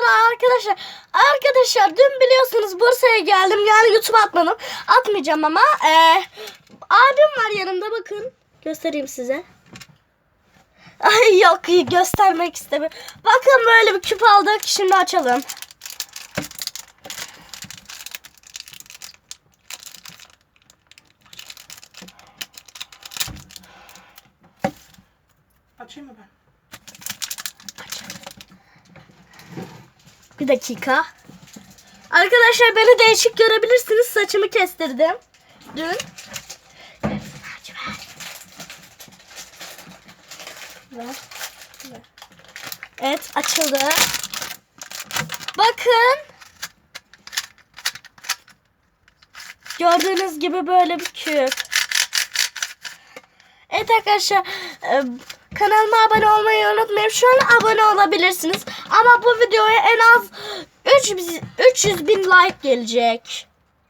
Merhabalar arkadaşlar. Arkadaşlar dün biliyorsunuz Bursa'ya geldim. Yani YouTube atmadım. Atmayacağım ama. Ee, abim var yanımda bakın. Göstereyim size. Ay yok göstermek istemiyorum. Bakın böyle bir küp aldık. Şimdi açalım. Açayım mı ben? Bir dakika. Arkadaşlar beni değişik görebilirsiniz. Saçımı kestirdim. Dün. Evet açıldı. Bakın. Gördüğünüz gibi böyle bir küp. Evet arkadaşlar e, kanalıma abone olmayı unutmayın. Şu an abone olabilirsiniz. Ama bu videoya en az 300, 300 bin like gelecek.